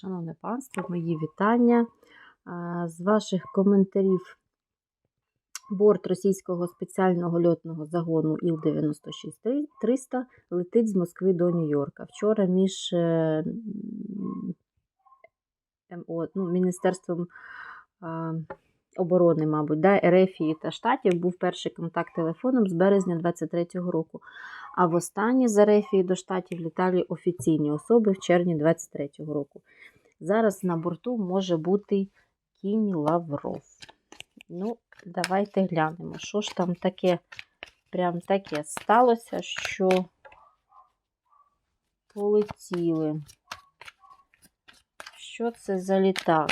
Шановне панство, мої вітання. З ваших коментарів борт російського спеціального льотного загону Іл-96-300 летить з Москви до Нью-Йорка. Вчора між е, МО, ну, Міністерством оборони, мабуть, да, Ерефії та Штатів був перший контакт телефоном з березня 23-го року. А в останні з Ерефії до Штатів літали офіційні особи в червні 23-го року. Зараз на борту може бути кінь Лавров. Ну, давайте глянемо, що ж там таке, прям таке сталося, що полетіли. Що це за літак?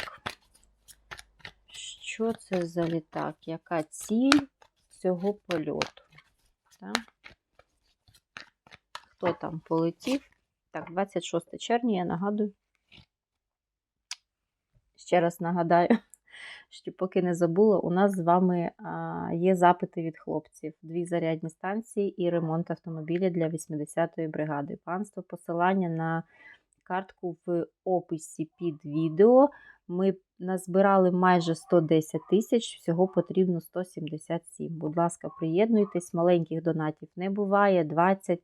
Що це за літак? Яка ціль цього польоту? Так? Хто там полетів? Так, 26 червня, я нагадую. Ще раз нагадаю, що поки не забула, у нас з вами є запити від хлопців: дві зарядні станції і ремонт автомобіля для 80-ї бригади. Панство, посилання на картку в описі під відео. Ми назбирали майже 110 тисяч, всього потрібно 177. Будь ласка, приєднуйтесь, маленьких донатів не буває. 20,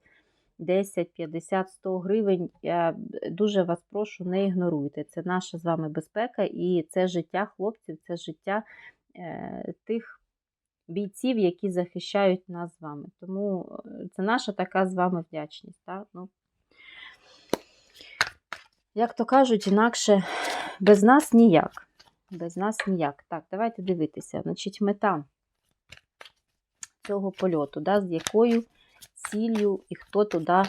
10, 50, 100 гривень. Я дуже вас прошу, не ігноруйте. Це наша з вами безпека і це життя хлопців, це життя е, тих бійців, які захищають нас з вами. Тому це наша така з вами вдячність. Так? Ну, як то кажуть, інакше без нас ніяк. Без нас ніяк. Так, давайте дивитися. Значить, мета цього польоту, да, з якою ціллю і хто туди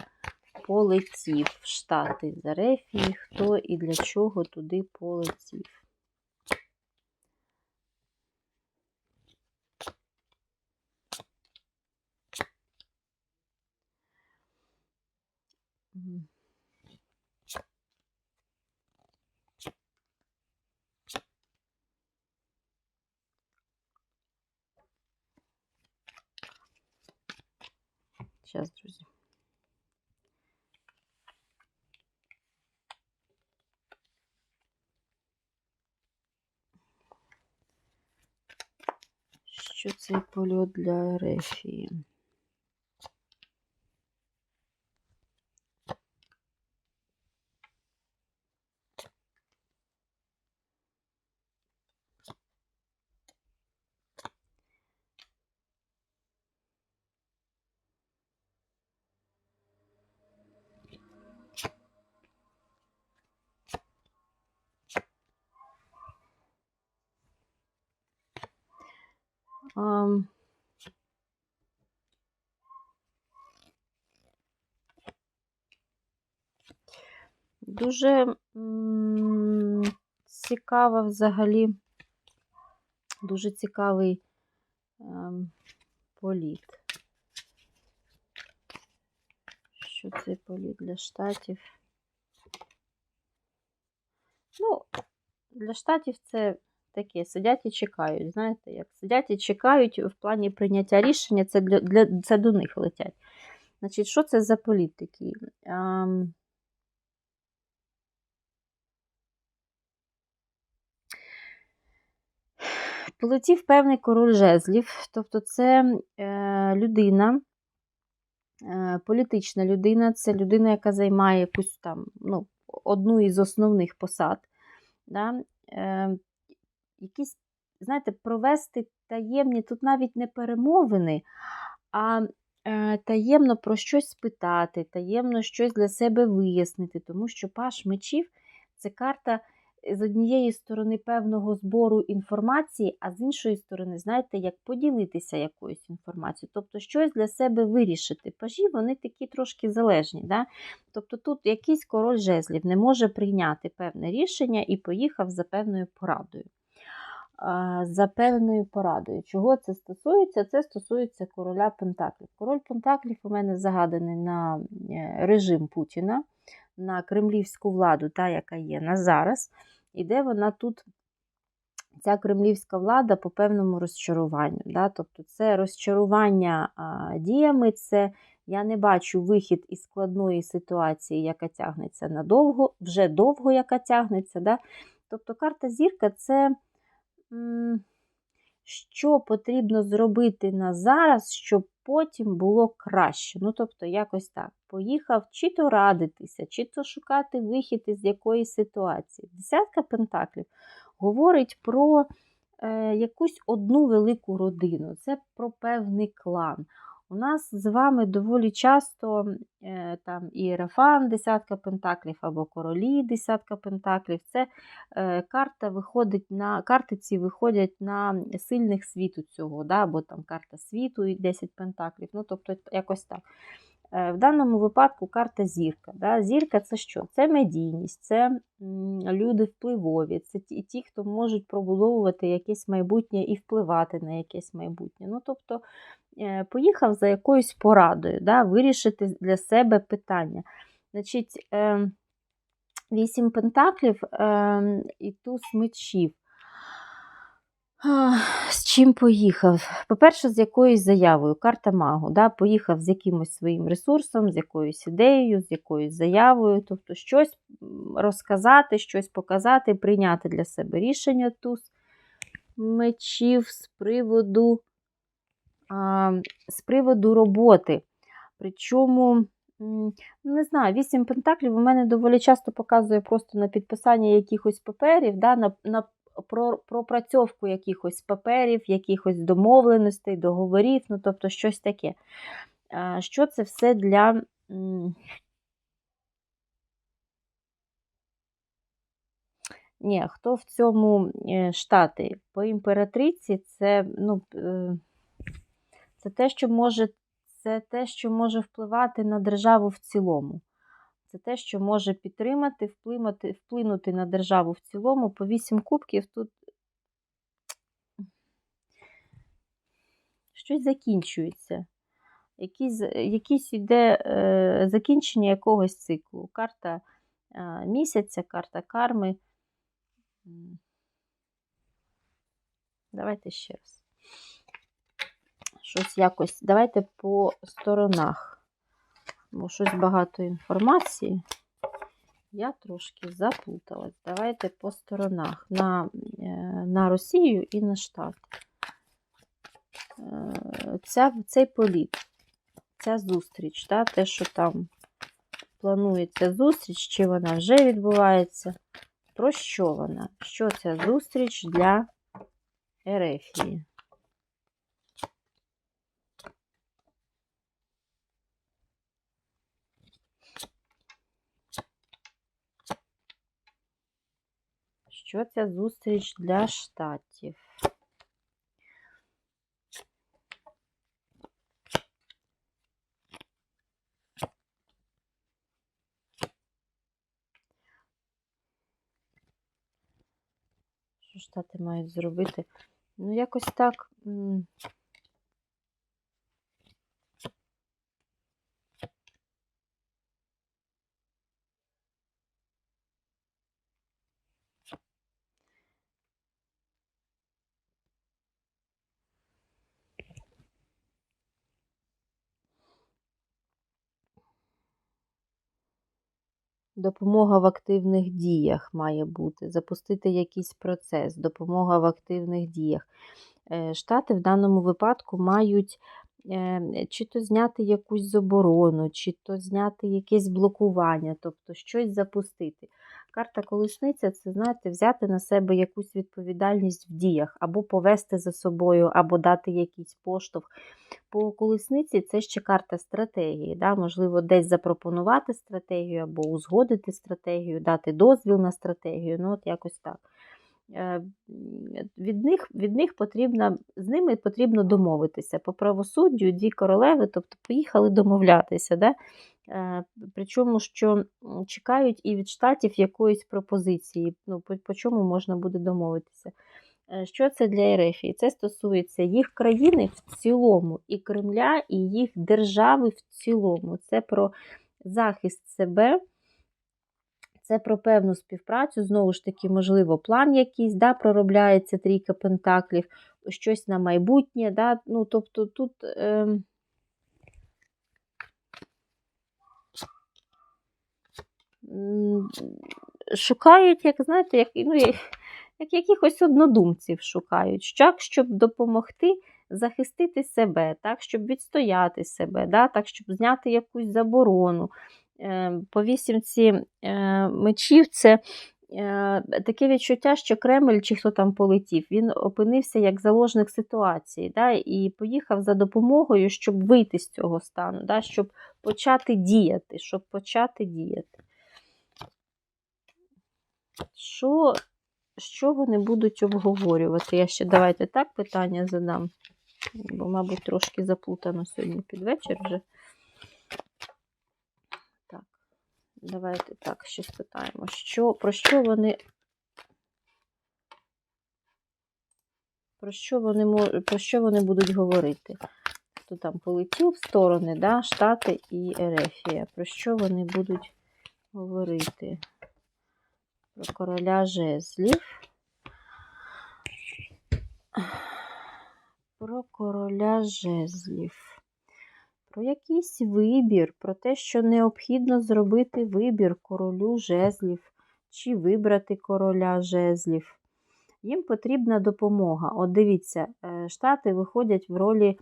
полетів. Штати Зарефії, Арефії, хто і для чого туди полетів. Сейчас, друзі. Що цей польот для Ерефії? Дуже цікава взагалі, дуже цікавий ем, політ. Що це політ для штатів? Ну, для штатів це таке, сидять і чекають. Знаєте, як сидять і чекають в плані прийняття рішення, це для, для це до них летять. Значить, що це за політики? Ем, Полетів певний король жезлів, тобто це е, людина, е, політична людина, це людина, яка займає якусь там ну, одну із основних посад. Да? Е, якісь, знаєте, провести таємні, тут навіть не перемовини, а е, таємно про щось спитати, таємно щось для себе вияснити, тому що паш мечів це карта з однієї сторони певного збору інформації, а з іншої сторони, знаєте, як поділитися якоюсь інформацією, тобто щось для себе вирішити. Пажі вони такі трошки залежні. Да? Тобто тут якийсь король жезлів не може прийняти певне рішення і поїхав за певною порадою. За певною порадою. Чого це стосується? Це стосується короля Пентаклів. Король Пентаклів у мене загаданий на е, режим Путіна, на кремлівську владу, та, яка є на зараз. Іде вона тут, ця кремлівська влада по певному розчаруванню. Да? Тобто це розчарування діями, це Я не бачу вихід із складної ситуації, яка тягнеться надовго, вже довго, яка тягнеться. Да? Тобто карта зірка це що потрібно зробити на зараз, щоб потім було краще. Ну, тобто, якось так. Поїхав чи то радитися, чи то шукати вихід із якоїсь ситуації. Десятка пентаклів говорить про е, якусь одну велику родину, це про певний клан. У нас з вами доволі часто е, там Іерафан, десятка пентаклів або королі десятка пентаклів. Це е, карта виходить на карти ці виходять на сильних світу цього, да, або там карта світу і 10 пентаклів. Ну, тобто, якось так. Е, в даному випадку карта зірка. Да? Зірка це що? Це медійність, це люди впливові, це ті, ті, хто можуть пробудовувати якесь майбутнє і впливати на якесь майбутнє. Ну, тобто, е, Поїхав за якоюсь порадою, да? вирішити для себе питання. Значить, ем, Вісім пентаклів ем, і туз мечів. З чим поїхав? По-перше, з якоюсь заявою, карта магу. Да? Поїхав з якимось своїм ресурсом, з якоюсь ідеєю, з якоюсь заявою, тобто щось розказати, щось показати, прийняти для себе рішення туз мечів з приводу, а, з приводу роботи. Причому, не знаю, вісім пентаклів у мене доволі часто показує просто на підписання якихось паперів, да, на, на про пропрацьовку якихось паперів, якихось домовленостей, договорів, ну тобто щось таке. Що це все для. Ні, хто в цьому е, штати? По імператриці це ну, е, це те, що може це те, що може впливати на державу в цілому. Це те, що може підтримати, вплинути, вплинути на державу в цілому. По 8 кубків тут щось закінчується. Якісь, якісь йде е, закінчення якогось циклу. Карта е, місяця, карта карми. Давайте ще раз. Щось якось. Давайте по сторонах бо щось багато інформації. Я трошки заплуталась. Давайте по сторонах на е, на Росію і на Штат. Е, ця, Цей політ, ця зустріч, та, те, що там планується зустріч, чи вона вже відбувається. Про що вона? Що ця зустріч для Ерефії? Що це зустріч для штатів? Що штати мають зробити? Ну, якось так. Допомога в активних діях має бути, запустити якийсь процес, допомога в активних діях. Е, Штати в даному випадку мають чи то зняти якусь заборону, чи то зняти якесь блокування, тобто щось запустити. Карта колесниця це, знаєте, взяти на себе якусь відповідальність в діях, або повести за собою, або дати якийсь поштовх. По колесниці це ще карта стратегії. Да? Можливо, десь запропонувати стратегію, або узгодити стратегію, дати дозвіл на стратегію. Ну, от якось так. Е, від них від них потрібно, з ними потрібно домовитися. По правосуддю дві королеви, тобто поїхали домовлятися. Да? Е, причому, що чекають і від штатів якоїсь пропозиції, ну, по, по чому можна буде домовитися. Е, що це для Ерефії? Це стосується їх країни в цілому, і Кремля, і їх держави в цілому. Це про захист себе це про певну співпрацю, знову ж таки, можливо, план якийсь, да, проробляється трійка пентаклів, щось на майбутнє. Да, ну, Тобто тут. Е... Шукають, як знаєте, як, ну, як, як якихось однодумців шукають, так, щоб допомогти захистити себе, так, щоб відстояти себе, да, так, щоб зняти якусь заборону, Е, По вісімці е, мечів це таке відчуття, що Кремль, чи хто там полетів, він опинився як заложник ситуації, да, і поїхав за допомогою, щоб вийти з цього стану, да, щоб почати діяти, щоб почати діяти. Що, що вони будуть обговорювати? Я ще давайте так питання задам, бо, мабуть, трошки заплутано сьогодні під вечір вже. Так, давайте так, ще спитаємо, що, про що вони. Про що вони про що вони будуть говорити? Хто там полетів в сторони, да? Штати і Ерефія. Про що вони будуть говорити? Про короля жезлів. Про короля жезлів. Про якийсь вибір, про те, що необхідно зробити вибір королю жезлів, чи вибрати короля жезлів. Їм потрібна допомога. От дивіться, е, Штати виходять в ролі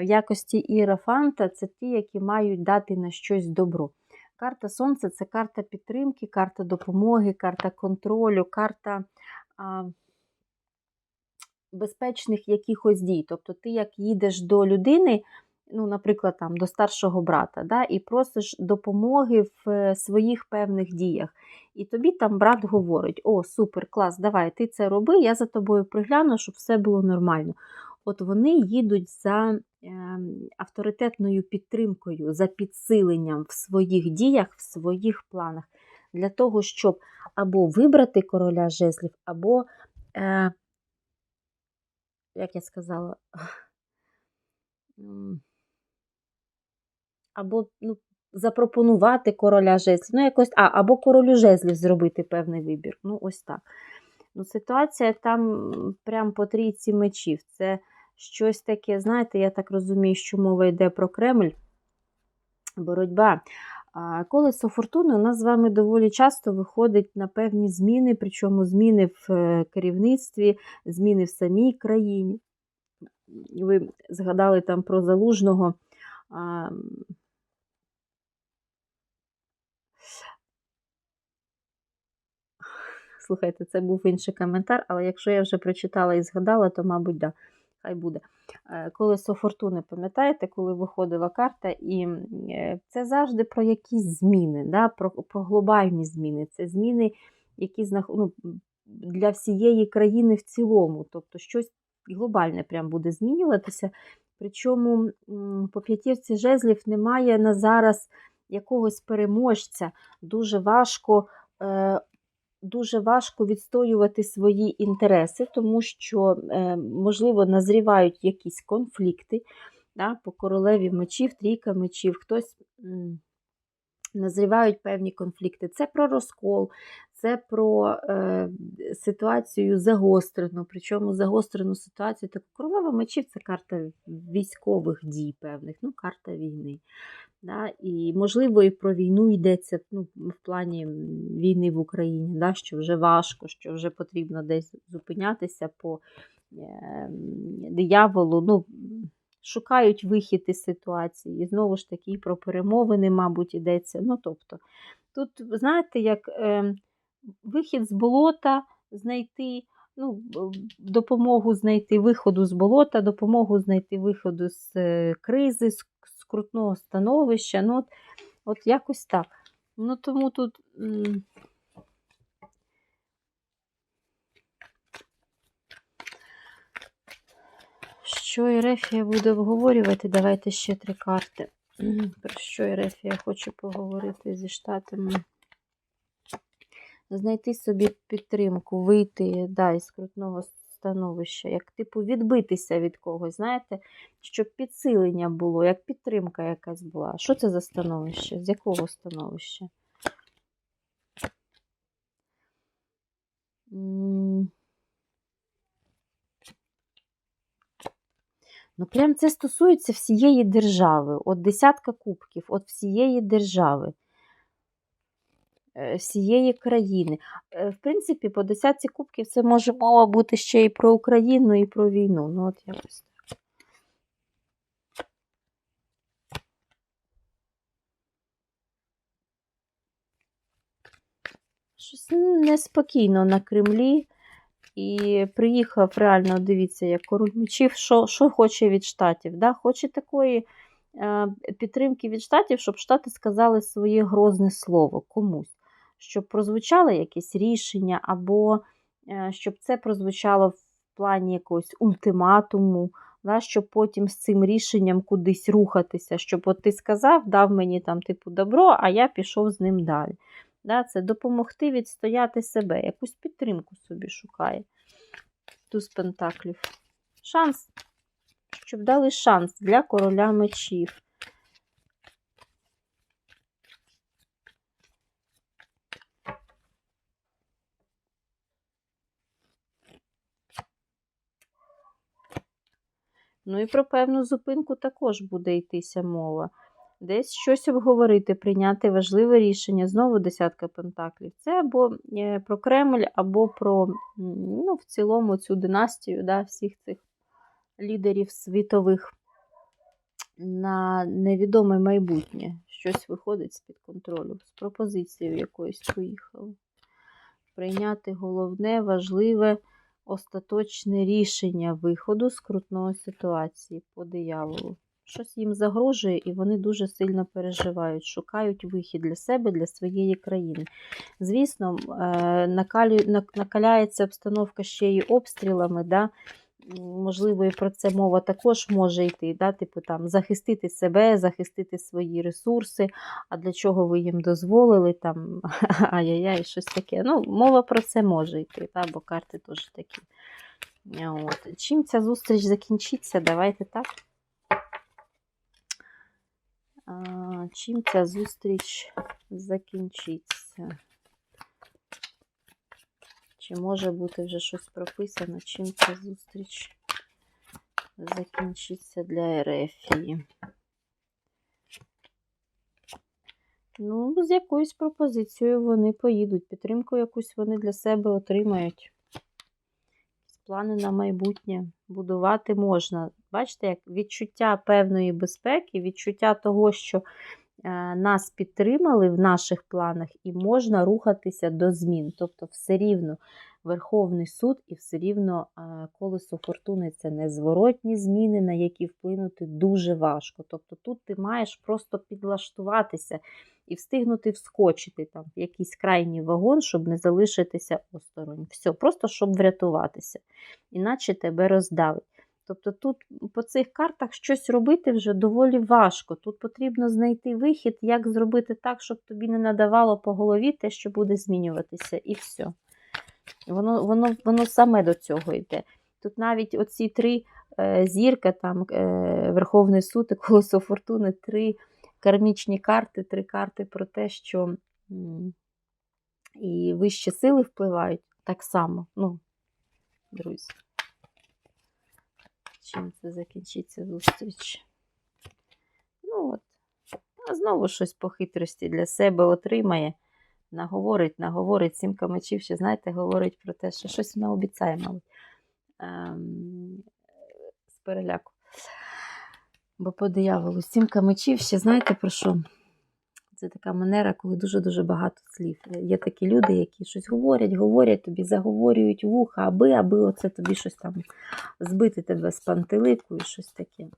в якості іерафанта, це ті, які мають дати на щось добро. Карта Сонця це карта підтримки, карта допомоги, карта контролю, карта а, безпечних якихось дій. Тобто ти як їдеш до людини, ну, наприклад, там, до старшого брата, да, і просиш допомоги в е, своїх певних діях. І тобі там брат говорить: О, супер, клас, давай, ти це роби, я за тобою пригляну, щоб все було нормально. От вони їдуть за е, авторитетною підтримкою, за підсиленням в своїх діях, в своїх планах, для того, щоб або вибрати короля жезлів, або, е, як я сказала, або ну, запропонувати короля жезлів. Ну, якось, а, або королю жезлів зробити певний вибір. Ну, ось так. Ну, Ситуація там прям по трійці мечів. Це щось таке, знаєте, я так розумію, що мова йде про Кремль. Боротьба. Колесо фортуни у нас з вами доволі часто виходить на певні зміни, причому зміни в е, керівництві, зміни в самій країні. Ви згадали там про залужного. а, Слухайте, це був інший коментар, але якщо я вже прочитала і згадала, то, мабуть, да, хай буде. Е, Колесо фортуни, пам'ятаєте, коли виходила карта, і е, це завжди про якісь зміни, да, про, про глобальні зміни. Це зміни, які ну, для всієї країни в цілому. Тобто щось глобальне прям буде змінюватися. Причому по п'ятірці жезлів немає на зараз якогось переможця. Дуже важко. Е, Дуже важко відстоювати свої інтереси, тому що, е, можливо, назрівають якісь конфлікти да, по королеві мечів, трійка мечів, хтось назрівають певні конфлікти. Це про розкол, це про е, ситуацію загострену, причому загострену ситуацію. Так, королева мечів це карта військових дій певних, ну, карта війни. Да? І, можливо, і про війну йдеться ну, в плані війни в Україні, да? що вже важко, що вже потрібно десь зупинятися по е, дияволу. Ну, шукають вихід із ситуації. І знову ж таки, і про перемовини, мабуть, йдеться. Ну, тобто, тут, знаєте, як е, вихід з болота знайти. Ну, допомогу знайти виходу з болота, допомогу знайти виходу з е, кризи, з скрутного становища. Ну, от, от якось так. Ну, тому тут. Що Ерефія буде обговорювати? Давайте ще три карти. Про що Ерефія хоче поговорити зі штатами? Знайти собі підтримку, вийти да, із скрутного становища, як типу відбитися від когось, знаєте, щоб підсилення було, як підтримка якась була. Що це за становище? З якого становища? Ну, прям це стосується всієї держави. От десятка кубків, от всієї держави. Е, всієї країни. Е, В принципі, по десятці кубків це може мова бути ще і про Україну, і про війну. Ну, от якось так. Щось неспокійно на Кремлі. І приїхав реально, дивіться, як король мечів, що, що хоче від штатів. Да? Хоче такої е, підтримки від штатів, щоб штати сказали своє грозне слово комусь, щоб прозвучало якесь рішення, або е, щоб це прозвучало в плані якогось ультиматуму, да? щоб потім з цим рішенням кудись рухатися, щоб от ти сказав, дав мені там типу добро, а я пішов з ним далі. Да, це допомогти відстояти себе, якусь підтримку собі шукає. Туз пентаклів. Шанс, щоб дали шанс для короля мечів. Ну і про певну зупинку також буде йтися мова десь щось обговорити, прийняти важливе рішення. Знову десятка пентаклів. Це або е, про Кремль, або про ну, в цілому цю династію да, всіх цих лідерів світових на невідоме майбутнє. Щось виходить з-під контролю. З пропозицією якоюсь поїхали. Прийняти головне, важливе, остаточне рішення виходу з крутної ситуації по дияволу щось їм загрожує, і вони дуже сильно переживають, шукають вихід для себе, для своєї країни. Звісно, е, накаляється обстановка ще й обстрілами. Да? Можливо, і про це мова також може йти, да? типу там захистити себе, захистити свої ресурси, а для чого ви їм дозволили, там ай-яй-яй, щось таке. Ну, Мова про це може йти, да? бо карти теж такі. От. Чим ця зустріч закінчиться? Давайте так. чим ця зустріч закінчиться? Чи може бути вже щось прописано, чим ця зустріч закінчиться для Ерефії? Ну, з якоюсь пропозицією вони поїдуть. Підтримку якусь вони для себе отримають. Плани на майбутнє будувати можна. Бачите, як відчуття певної безпеки, відчуття того, що нас підтримали в наших планах, і можна рухатися до змін. Тобто, все рівно Верховний суд і все рівно е, колесо фортуни це незворотні зміни, на які вплинути дуже важко. Тобто тут ти маєш просто підлаштуватися і встигнути вскочити там в якийсь крайній вагон, щоб не залишитися осторонь. Все, просто щоб врятуватися, іначе тебе роздавить. Тобто тут по цих картах щось робити вже доволі важко. Тут потрібно знайти вихід, як зробити так, щоб тобі не надавало по голові те, що буде змінюватися, і все. Воно воно, воно саме до цього йде. Тут навіть оці три е, зірка, там е, Верховний суд і колесо фортуни, три кармічні карти, три карти про те, що і вищі сили впливають так само. Ну, друзі. Чим це закінчиться зустріч? Ну от, а знову щось по хитрості для себе отримає. Наговорить, наговорить сімка мечів, ще, знаєте, говорить про те, що щось вона обіцяє, мабуть, ем, з переляку. Бо по дияволу сімка мечів ще знаєте про що? Це така манера, коли дуже-дуже багато слів. Є такі люди, які щось говорять, говорять тобі, заговорюють вуха, аби, аби оце тобі щось там збити тебе з пантелику і щось таке.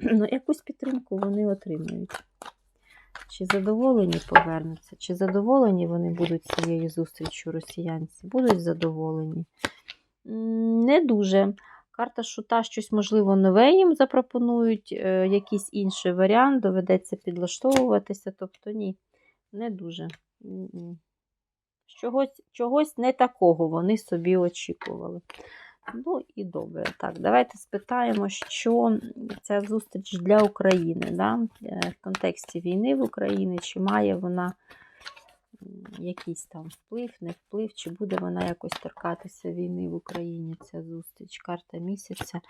Ну, Якусь підтримку вони отримують. Чи задоволені повернуться, чи задоволені вони будуть цією зустрічю росіянці? Будуть задоволені? Не дуже. Карта шута щось, можливо, нове їм запропонують, е, якийсь інший варіант, доведеться підлаштовуватися. Тобто, ні, не дуже. Чогось чогось не такого вони собі очікували. Ну і добре. Так, давайте спитаємо, що ця зустріч для України да? Е, в контексті війни в Україні, чи має вона якийсь там вплив, не вплив, чи буде вона якось торкатися війни в Україні, ця зустріч, карта місяця.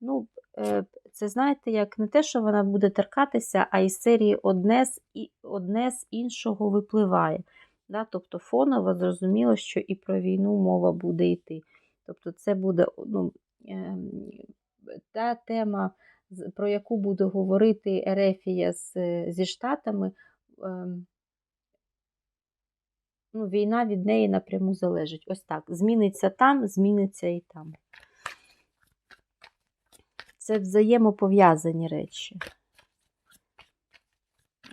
Ну, е, Це знаєте, як не те, що вона буде торкатися, а із серії одне з, одне з іншого випливає. Да? Тобто фоново зрозуміло, що і про війну мова буде йти. Тобто це буде ну, ем, та тема, про яку буде говорити Ерефія з, зі Штатами, ем, ну, війна від неї напряму залежить. Ось так. Зміниться там, зміниться і там. Це взаємопов'язані речі.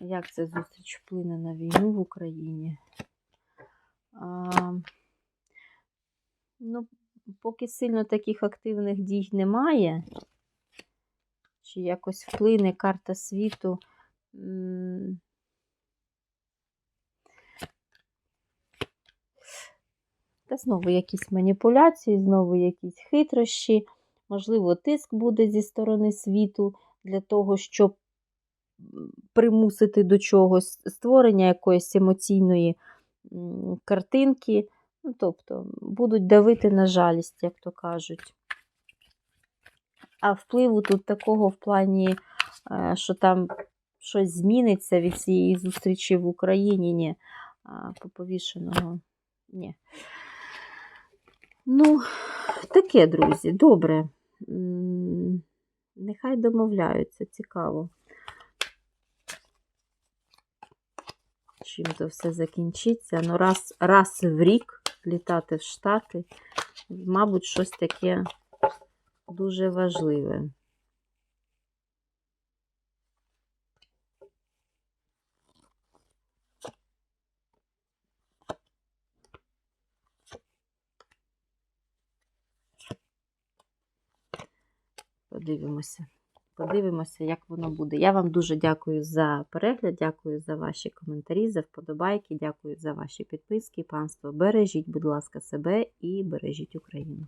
Як ця зустріч вплине на війну в Україні? А, ну, поки сильно таких активних дій немає, чи якось вплине карта світу. м, знову якісь маніпуляції, знову якісь хитрощі, можливо, тиск буде зі сторони світу для того, щоб примусити до чогось створення якоїсь емоційної картинки. Ну, тобто, будуть давити на жалість, як то кажуть. А впливу тут такого в плані, е, що там щось зміниться від цієї зустрічі в Україні, ні. А, По повішеного. Ні. Ну, таке, друзі, добре. Нехай домовляються, цікаво. Чим то все закінчиться. Ну, раз, раз в рік літати в Штати, мабуть, щось таке дуже важливе. Подивимося. Подивимося, як воно буде. Я вам дуже дякую за перегляд, дякую за ваші коментарі, за вподобайки, дякую за ваші підписки. Панство, бережіть, будь ласка, себе і бережіть Україну.